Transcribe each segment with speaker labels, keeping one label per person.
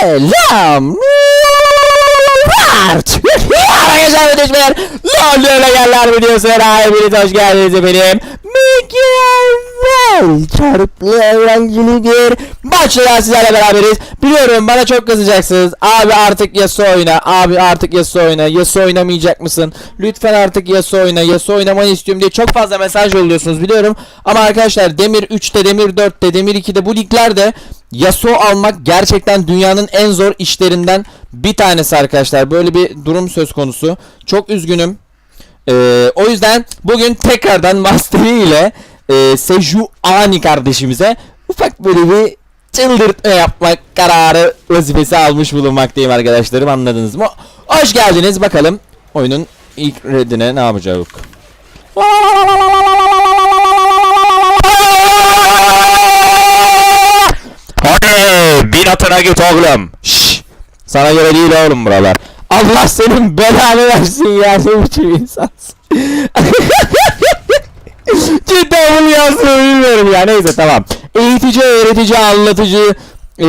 Speaker 1: Selam. Arkadaşlar ve düşmeler. Londra'ya yerler videosuna hepiniz hoş geldiniz efendim. Mükemmel. Çarpılı eğlenceli bir maçla sizlerle beraberiz. Biliyorum bana çok kızacaksınız. Abi artık Yasuo oyna. Abi artık Yasuo oyna. Yasuo oynamayacak mısın? Lütfen artık Yasuo oyna. Yasuo oynamanı istiyorum diye çok fazla mesaj yolluyorsunuz biliyorum. Ama arkadaşlar Demir 3'te, Demir 4'te, Demir 2'de bu liglerde Yasuo almak gerçekten dünyanın en zor işlerinden bir tanesi arkadaşlar. Böyle bir durum söz konusu. Çok üzgünüm. Ee, o yüzden bugün tekrardan Mastery ile e, Seju Ani kardeşimize ufak böyle bir çıldırtma yapmak kararı vazifesi almış bulunmaktayım arkadaşlarım anladınız mı? Hoş geldiniz bakalım oyunun ilk redine ne yapacağız? Hadi bin atına git oğlum. Şşş. Sana göre değil oğlum buralar. Allah senin belanı versin ya ne biçim insansın. Cidden bunu yazdığımı bilmiyorum ya neyse tamam. Eğitici, öğretici, anlatıcı eee,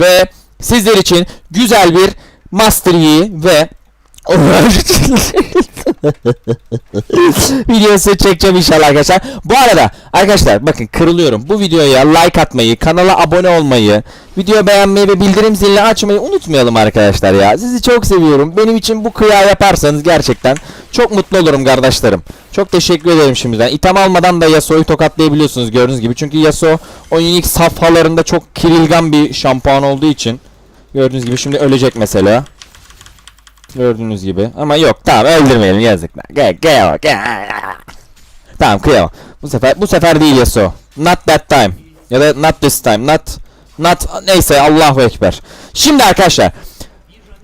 Speaker 1: ve sizler için güzel bir Master Yi ve videosu çekeceğim inşallah arkadaşlar. Bu arada arkadaşlar bakın kırılıyorum. Bu videoya like atmayı, kanala abone olmayı, video beğenmeyi ve bildirim zilini açmayı unutmayalım arkadaşlar ya. Sizi çok seviyorum. Benim için bu kıya yaparsanız gerçekten çok mutlu olurum kardeşlerim. Çok teşekkür ederim şimdiden. İtem almadan da Yasuo'yu tokatlayabiliyorsunuz gördüğünüz gibi. Çünkü Yasuo oyunun ilk safhalarında çok kirilgan bir şampuan olduğu için. Gördüğünüz gibi şimdi ölecek mesela. Gördüğünüz gibi. Ama yok tamam öldürmeyelim yazıklar. Gel gel gel. Tamam kıyamam. Bu sefer bu sefer değil Yasuo. Not that time. Ya da not this time. Not not neyse Allahu ekber. Şimdi arkadaşlar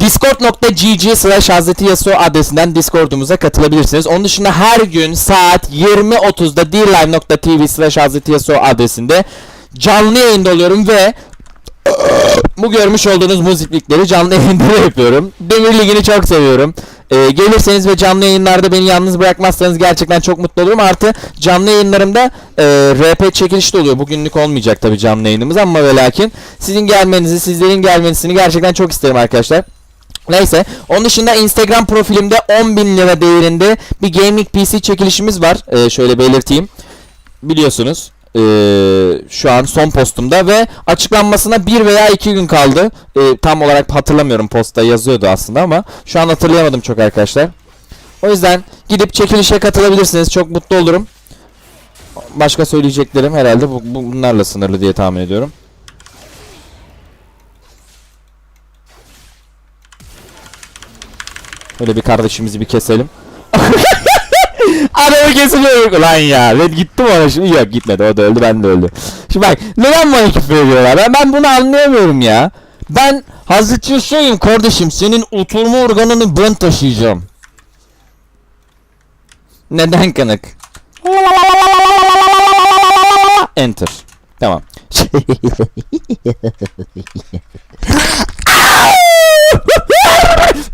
Speaker 1: Discord.gg slash Hazreti Yasuo adresinden Discord'umuza katılabilirsiniz. Onun dışında her gün saat 20.30'da dlive.tv slash Hazreti Yasuo adresinde canlı yayında oluyorum ve bu görmüş olduğunuz muziplikleri canlı yayında da yapıyorum. Demir Ligi'ni çok seviyorum. Ee, gelirseniz ve canlı yayınlarda beni yalnız bırakmazsanız gerçekten çok mutlu olurum. Artı canlı yayınlarımda e, RP çekilişi de oluyor. Bugünlük olmayacak tabi canlı yayınımız ama ve lakin sizin gelmenizi, sizlerin gelmesini gerçekten çok isterim arkadaşlar. Neyse. Onun dışında Instagram profilimde 10.000 lira değerinde bir gaming PC çekilişimiz var. Ee, şöyle belirteyim. Biliyorsunuz. Ee, şu an son postumda ve açıklanmasına bir veya iki gün kaldı. Ee, tam olarak hatırlamıyorum posta yazıyordu aslında ama şu an hatırlayamadım çok arkadaşlar. O yüzden gidip çekilişe katılabilirsiniz. Çok mutlu olurum. Başka söyleyeceklerim herhalde bu, bu- bunlarla sınırlı diye tahmin ediyorum. Böyle bir kardeşimizi bir keselim. Adamı kesiliyor lan ya. Ben gittim ona şimdi yok gitmedi o da öldü ben de öldü. Şimdi bak neden bana küfür ediyorlar ben, ben bunu anlayamıyorum ya. Ben Hazreti Yusuf'um kardeşim senin oturma organını ben taşıyacağım. Neden kanık? Enter. Tamam.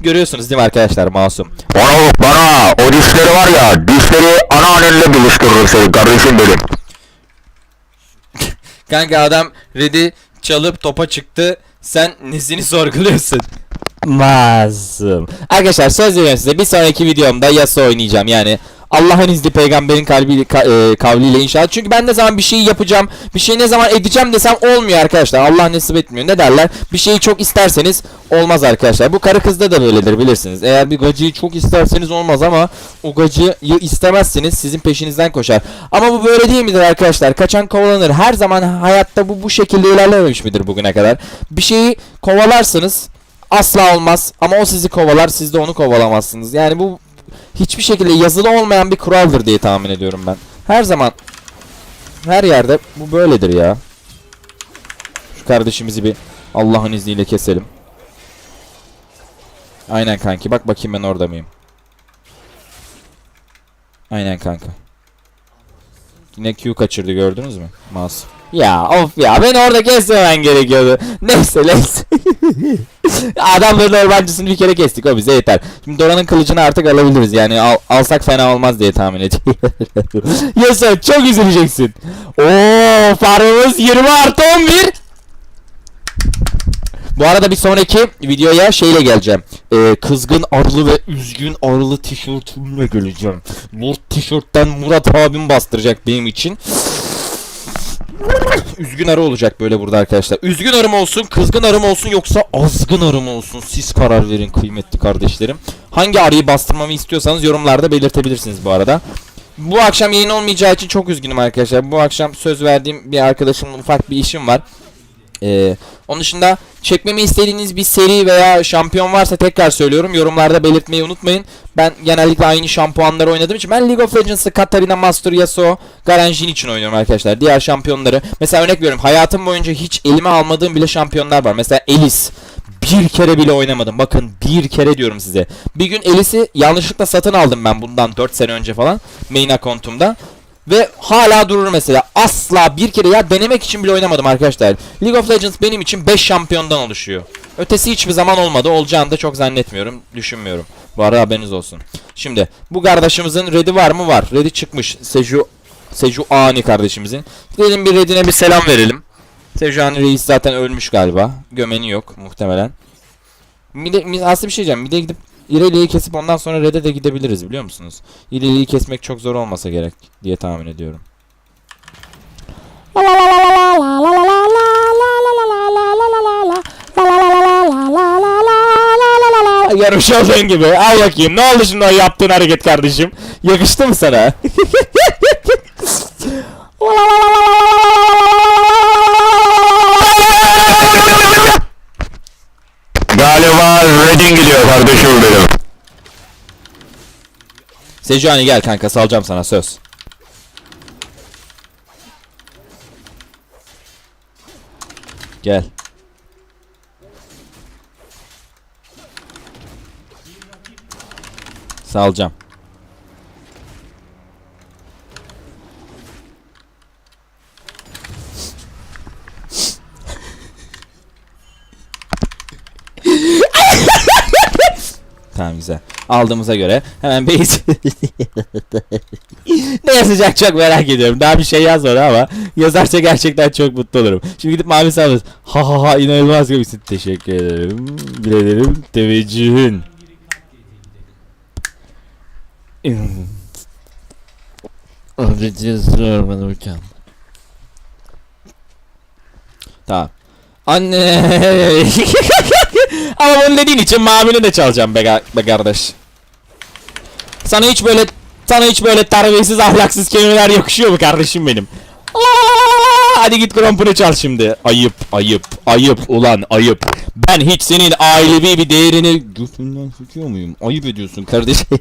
Speaker 1: Görüyorsunuz değil mi arkadaşlar masum.
Speaker 2: Bana bak bana o dişleri var ya dişleri anneannenle buluştururum seni kardeşim benim.
Speaker 1: Kanka adam Red'i çalıp topa çıktı. Sen nesini sorguluyorsun? Masum. Arkadaşlar söz veriyorum size bir sonraki videomda Yasuo oynayacağım yani. Allah'ın izniyle peygamberin kalbiyle, ka- e, kavliyle inşallah. Çünkü ben ne zaman bir şeyi yapacağım, bir şeyi ne zaman edeceğim desem olmuyor arkadaşlar. Allah nasip etmiyor. Ne derler? Bir şeyi çok isterseniz olmaz arkadaşlar. Bu karı kızda da böyledir bilirsiniz. Eğer bir gacıyı çok isterseniz olmaz ama o gacıyı istemezseniz sizin peşinizden koşar. Ama bu böyle değil midir arkadaşlar? Kaçan kovalanır. Her zaman hayatta bu bu şekilde ilerlememiş midir bugüne kadar? Bir şeyi kovalarsınız asla olmaz ama o sizi kovalar siz de onu kovalamazsınız. Yani bu hiçbir şekilde yazılı olmayan bir kuraldır diye tahmin ediyorum ben. Her zaman her yerde bu böyledir ya. Şu kardeşimizi bir Allah'ın izniyle keselim. Aynen kanki bak bakayım ben orada mıyım. Aynen kanka. Yine Q kaçırdı gördünüz mü? Mas. Ya of ya ben orada kesmemen gerekiyordu. Neyse neyse. Adamların ormancısını bir kere kestik o bize yeter. Şimdi Dora'nın kılıcını artık alabiliriz yani al- alsak fena olmaz diye tahmin ediyorum. Yasa çok üzüleceksin. Oo farmımız 20 artı 11. Bu arada bir sonraki videoya şeyle geleceğim. Ee, kızgın arılı ve üzgün arılı tişörtümle geleceğim. Bu tişörtten Murat abim bastıracak benim için. Üzgün arı olacak böyle burada arkadaşlar. Üzgün arı mı olsun, kızgın arı mı olsun yoksa azgın arı mı olsun? Siz karar verin kıymetli kardeşlerim. Hangi arıyı bastırmamı istiyorsanız yorumlarda belirtebilirsiniz bu arada. Bu akşam yayın olmayacağı için çok üzgünüm arkadaşlar. Bu akşam söz verdiğim bir arkadaşımla ufak bir işim var. Ee, onun dışında çekmemi istediğiniz bir seri veya şampiyon varsa tekrar söylüyorum. Yorumlarda belirtmeyi unutmayın. Ben genellikle aynı şampuanları oynadığım için ben League of Legends'ı Katarina, Master, Yasuo, Garen için oynuyorum arkadaşlar. Diğer şampiyonları mesela örnek veriyorum. Hayatım boyunca hiç elime almadığım bile şampiyonlar var. Mesela Elis. Bir kere bile oynamadım. Bakın bir kere diyorum size. Bir gün Elis'i yanlışlıkla satın aldım ben bundan 4 sene önce falan. Main account'umda. Ve hala durur mesela. Asla bir kere ya denemek için bile oynamadım arkadaşlar. League of Legends benim için 5 şampiyondan oluşuyor. Ötesi hiçbir zaman olmadı. Olacağını da çok zannetmiyorum. Düşünmüyorum. Bu arada haberiniz olsun. Şimdi bu kardeşimizin redi var mı? Var. Redi çıkmış. Seju Seju Ani kardeşimizin. Gidelim bir redine bir selam verelim. Seju Ani reis zaten ölmüş galiba. Gömeni yok muhtemelen. Bir de, bir- aslında bir şey diyeceğim. Bir de gidip İrelia'yı kesip ondan sonra Red'e de gidebiliriz biliyor musunuz? İrelia'yı kesmek çok zor olmasa gerek diye tahmin ediyorum. Yarış olduğun gibi. Al bakayım. Ne oldu şimdi o yaptığın hareket kardeşim? Yakıştı mı sana?
Speaker 2: Galiba Redding gidiyor kardeşim benim.
Speaker 1: Sejuani gel kanka salacağım sana söz. Gel. Salacağım. Tamam güzel. Aldığımıza göre hemen base... ne yazacak çok merak ediyorum. Daha bir şey yazmadı ama yazarsa gerçekten çok mutlu olurum. Şimdi gidip mavi sağlarız. Ha ha ha inanılmaz gibisin. Teşekkür ederim. Bilelerim. Teveccühün. Tamam. Anne. Ama bunu dediğin için mavini de çalacağım be, be kardeş. Sana hiç böyle sana hiç böyle terbiyesiz ahlaksız kelimeler yakışıyor mu kardeşim benim? Hadi git krompunu çal şimdi. Ayıp, ayıp, ayıp ulan ayıp. Ben hiç senin ailevi bir değerini götünden söküyor muyum? Ayıp ediyorsun kardeşim.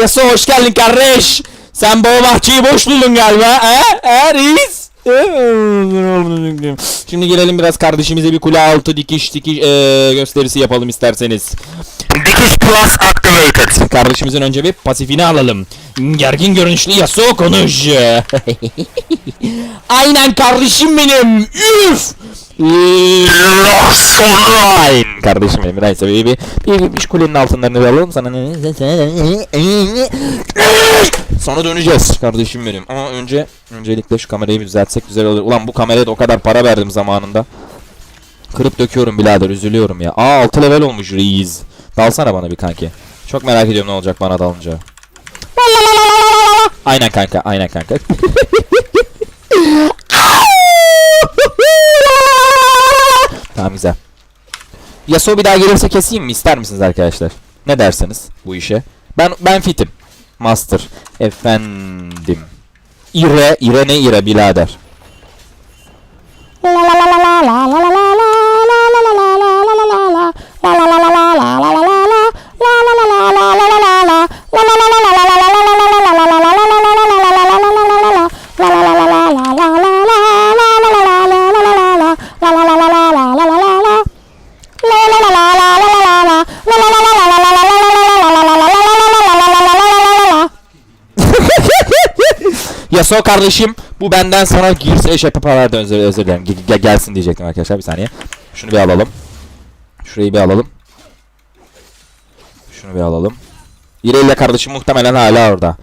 Speaker 1: Yasuo hoş geldin kardeş. Sen bu bahçeyi boş buldun galiba. He? He reis? Şimdi gelelim biraz kardeşimize bir kule altı dikiş dikiş eee, gösterisi yapalım isterseniz.
Speaker 2: Dikiş Plus activated.
Speaker 1: Kardeşimizin önce bir pasifini alalım. Gergin görünüşlü Yasuo konuş. Aynen kardeşim benim. Üf.
Speaker 2: Online.
Speaker 1: Kardeşim benim neyse bir, bir, bir, bir kulenin altınlarını bir alalım sana. Sonra döneceğiz kardeşim benim. Ama önce öncelikle şu kamerayı bir düzeltsek güzel olur. Ulan bu kameraya da o kadar para verdim zamanında. Kırıp döküyorum birader üzülüyorum ya. Aa 6 level olmuş reis. Dalsana bana bir kanki. Çok merak ediyorum ne olacak bana dalınca. Aynen kanka, aynen kanka. tamam güzel. Yasuo bir daha gelirse keseyim mi ister misiniz arkadaşlar? Ne dersiniz bu işe? Ben ben fitim. Master. Efendim. İre, İre ne İre birader? Yasuo kardeşim bu benden sana girse şey pardon özür, özür dilerim Ge- ge- gelsin diyecektim arkadaşlar bir saniye. Şunu bir alalım. Şurayı bir alalım. Şunu bir alalım. İrelia kardeşim muhtemelen hala orada.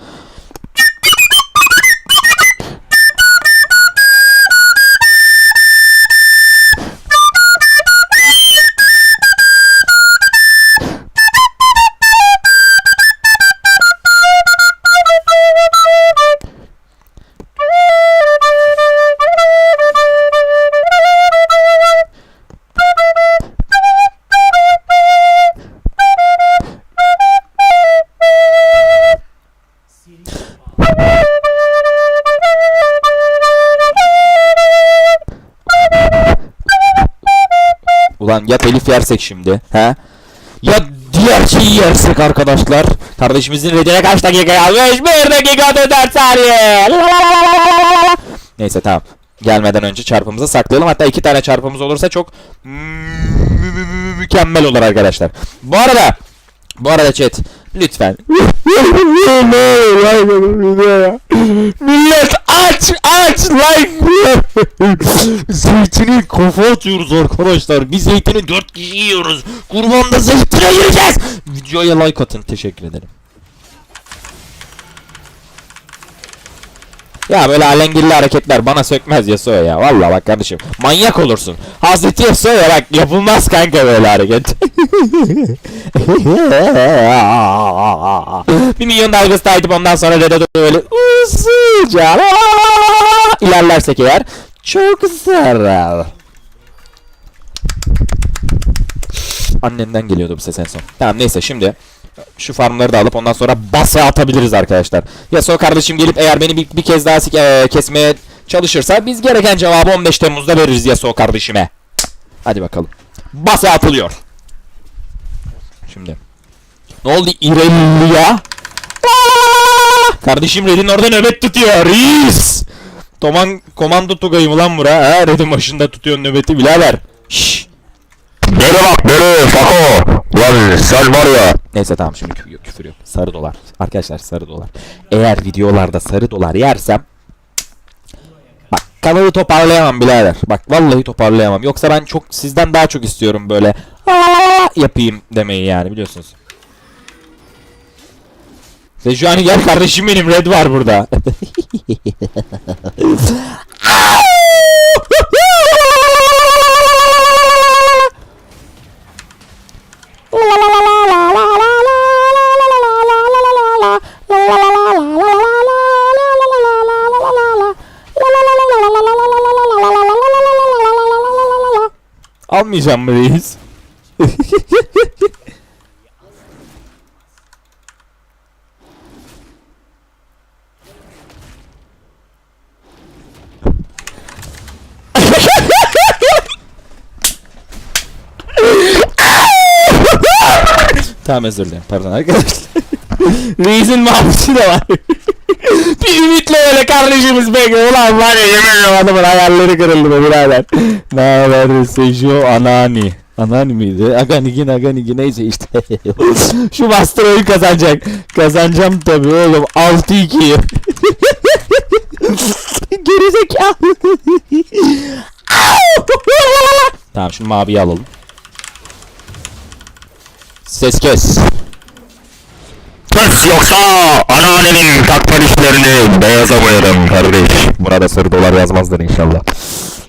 Speaker 1: Lan ya telif yersek şimdi. He? Ya diğer şeyi yersek arkadaşlar. Kardeşimizin redine kaç dakika kalmış? 1 dakika 4 saniye. Neyse tamam. Gelmeden önce çarpımızı saklayalım. Hatta iki tane çarpımız olursa çok mü- mükemmel olur arkadaşlar. Bu arada bu arada chat lütfen Millet aç aç like. Zeytini kafa atıyoruz arkadaşlar. Biz zeytini 4 kişi yiyoruz. Kurbanda zeytine yiyeceğiz Videoya like atın. Teşekkür ederim Ya böyle alengirli hareketler bana sökmez Yasuo ya. Vallahi bak kardeşim. Manyak olursun. Hazreti Yasuo ya bak yapılmaz kanka böyle hareket. bir milyon dalgası takip ondan sonra doğru böyle usulca ilerlersek eğer çok zarar. Annemden geliyordu bu ses en son. Tamam neyse şimdi şu farmları da alıp ondan sonra basa atabiliriz arkadaşlar. Yasuo kardeşim gelip eğer beni bir, bir kez daha e, kesmeye çalışırsa biz gereken cevabı 15 Temmuz'da veririz Yasuo kardeşime. Hadi bakalım. Basa atılıyor. Şimdi. Ne oldu İrelia? Kardeşim Red'in orada nöbet tutuyor. Reis. Toman komando tugayı mı lan bura? Ha Red'in başında tutuyor nöbeti birader. Şşş.
Speaker 2: Beri bak beri Fako. Lan sen var ya.
Speaker 1: Neyse tamam şimdi kü- küfür yok. Sarı dolar. Arkadaşlar sarı dolar. Eğer videolarda sarı dolar yersem Bak kanalı toparlayamam birader. Bak vallahi toparlayamam. Yoksa ben çok sizden daha çok istiyorum böyle "Aa!" yapayım demeyi yani biliyorsunuz. Sejuani gel kardeşim benim red var burada. Almayacağım mı reis? tamam özür dilerim pardon arkadaşlar. Reis'in mavisi de var. bir ümitle kardeşimiz bekliyor. Ulan var ya yemin ediyorum adamın hayalleri kırıldı be birader. ne haber Sejo Anani. Anani miydi? Aganigi Aganigi neyse işte. Şu master oyun kazanacak. Kazanacağım tabi oğlum. 6-2. Gerizekalı. tamam şimdi maviyi alalım. Ses kes.
Speaker 2: Kes yoksa anneannenin takma dişlerini beyaza boyarım kardeş.
Speaker 1: Burada sarı dolar yazmazlar inşallah.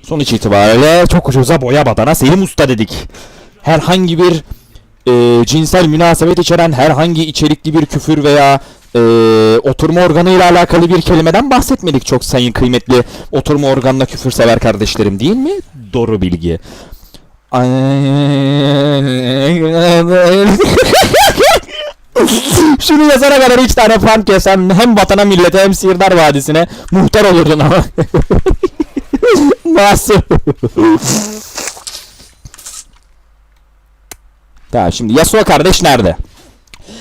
Speaker 1: Sonuç itibariyle çok ucuza boya badana Selim Usta dedik. Herhangi bir e, cinsel münasebet içeren herhangi içerikli bir küfür veya e, oturma organı ile alakalı bir kelimeden bahsetmedik çok sayın kıymetli oturma organına küfür sever kardeşlerim değil mi? Doğru bilgi. Şunu yazana kadar üç tane fan kesen hem vatana millete hem Sihirdar Vadisi'ne muhtar olurdun ama. Nasıl? tamam şimdi Yasuo kardeş nerede?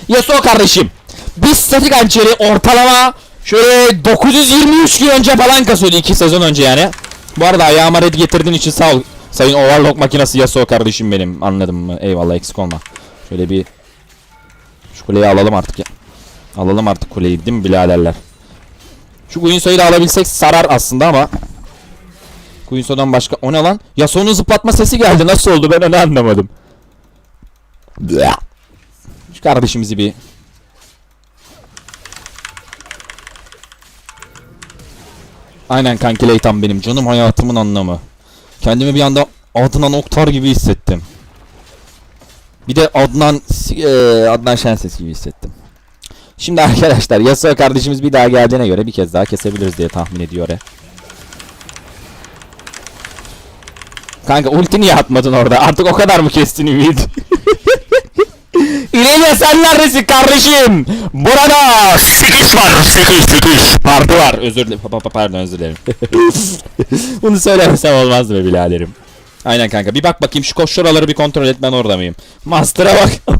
Speaker 1: Yasuo kardeşim biz statik hançeri ortalama şöyle 923 gün önce falan kasıyordu 2 sezon önce yani. Bu arada ayağıma red getirdiğin için sağ ol. Sayın Overlock makinesi Yasuo kardeşim benim anladın mı? Eyvallah eksik olma. Şöyle bir şu kuleyi alalım artık ya. Alalım artık kuleyi değil mi biraderler? Şu Guinsoo'yu da alabilsek sarar aslında ama Guinsoo'dan başka o ne lan? Yasuo'nun zıplatma sesi geldi nasıl oldu ben onu anlamadım. Şu kardeşimizi bir Aynen kanki Leytan benim canım hayatımın anlamı. Kendimi bir anda Adnan Oktar gibi hissettim. Bir de Adnan eee, Adnan Şenses gibi hissettim. Şimdi arkadaşlar Yasuo kardeşimiz bir daha geldiğine göre bir kez daha kesebiliriz diye tahmin ediyor. he. Kanka ulti niye atmadın orada? Artık o kadar mı kestin ümit? İrelia sen neredesin kardeşim? Burada
Speaker 2: Sekiz var sekiz sekiz.
Speaker 1: Parti var. Özür dilerim. Pa- pa- Pardon özür dilerim. Bunu söylemesem olmazdı be biraderim. Aynen kanka. Bir bak bakayım şu koşuraları bir kontrol et ben orada mıyım? Master'a bak.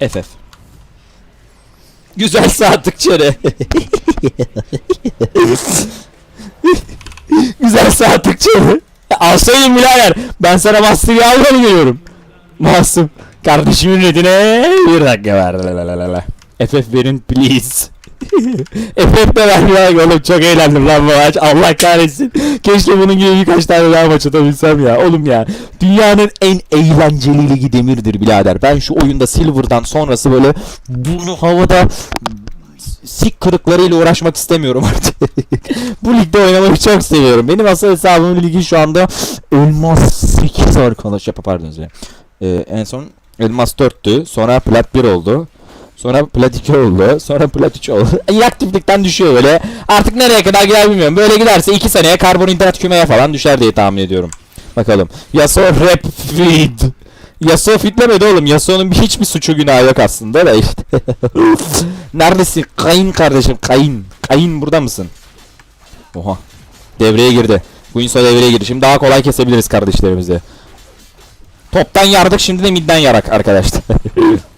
Speaker 1: FF. Güzel saatlik çöre. Güzel saatlik çöre. Alsaydın birader. Ben sana mastığı almanı geliyorum. Masum. Kardeşimin redine bir dakika ver. FF verin please. FF de ver ya oğlum çok eğlendim lan bu maç. Allah kahretsin. Keşke bunun gibi birkaç tane daha maç atabilsem ya. Oğlum ya. Dünyanın en eğlenceli ligi demirdir birader. Ben şu oyunda Silver'dan sonrası böyle bunu havada sik kırıklarıyla uğraşmak istemiyorum artık. Bu ligde oynamayı çok seviyorum. Benim asıl hesabımın ligi şu anda Elmas 8 arkadaş yapı pardon. Ee, en son Elmas 4'tü. Sonra Plat 1 oldu. Sonra Plat 2 oldu. Sonra Plat 3 oldu. İnaktiflikten düşüyor böyle. Artık nereye kadar gider bilmiyorum. Böyle giderse 2 seneye karbon internet kümeye falan düşer diye tahmin ediyorum. Bakalım. Yasuo rap feed. Yasuo fitlemedi oğlum. Yasuo'nun bir- hiçbir suçu günahı yok aslında da işte. Neredesin? Kayın kardeşim. Kayın. Kayın burada mısın? Oha. Devreye girdi. Guinsoo devreye girdi. Şimdi daha kolay kesebiliriz kardeşlerimizi. Toptan yardık şimdi de midden yarak arkadaşlar.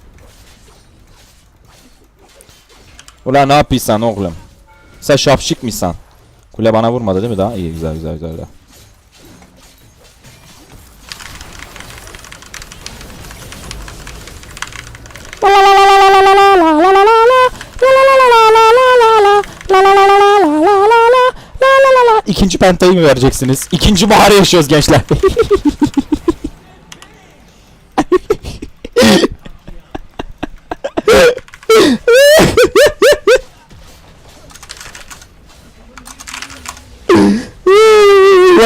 Speaker 1: Ulan ne yapıyorsun oğlum? Sen şapşik misin? Kule bana vurmadı değil mi daha? İyi güzel güzel güzel. güzel. İkinci pentayı mı vereceksiniz? İkinci baharı yaşıyoruz gençler.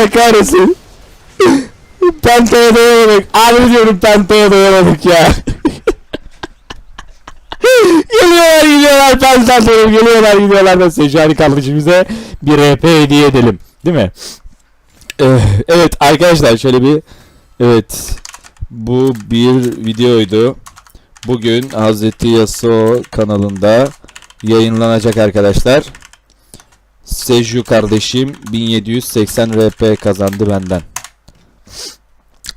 Speaker 1: Allah kahretsin. Pentaya dayanamadık. Abi diyorum pentaya dayanamadık ya. geliyorlar gidiyorlar pentatonum geliyorlar gidiyorlar da Sejani kardeşimize bir RP hediye edelim. Değil mi? Ee, evet arkadaşlar şöyle bir evet bu bir videoydu. Bugün Hazreti Yasuo kanalında yayınlanacak arkadaşlar. Seju kardeşim 1780 RP kazandı benden.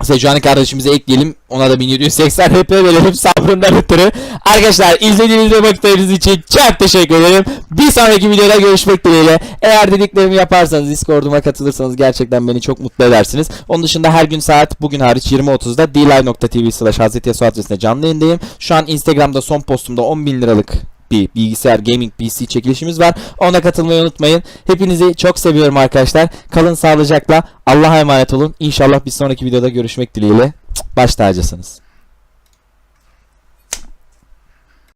Speaker 1: Sejuani kardeşimize ekleyelim. Ona da 1780 RP verelim sabrından ötürü. Arkadaşlar izlediğiniz ve baktıklarınız için çok teşekkür ederim. Bir sonraki videoda görüşmek dileğiyle. Eğer dediklerimi yaparsanız Discord'uma katılırsanız gerçekten beni çok mutlu edersiniz. Onun dışında her gün saat bugün hariç 20.30'da dlive.tv slash Hazreti Yasuo adresinde canlı yayındayım. Şu an Instagram'da son postumda 10.000 liralık bir bilgisayar gaming PC çekilişimiz var. Ona katılmayı unutmayın. Hepinizi çok seviyorum arkadaşlar. Kalın sağlıcakla. Allah'a emanet olun. İnşallah bir sonraki videoda görüşmek dileğiyle. Baş tacısınız.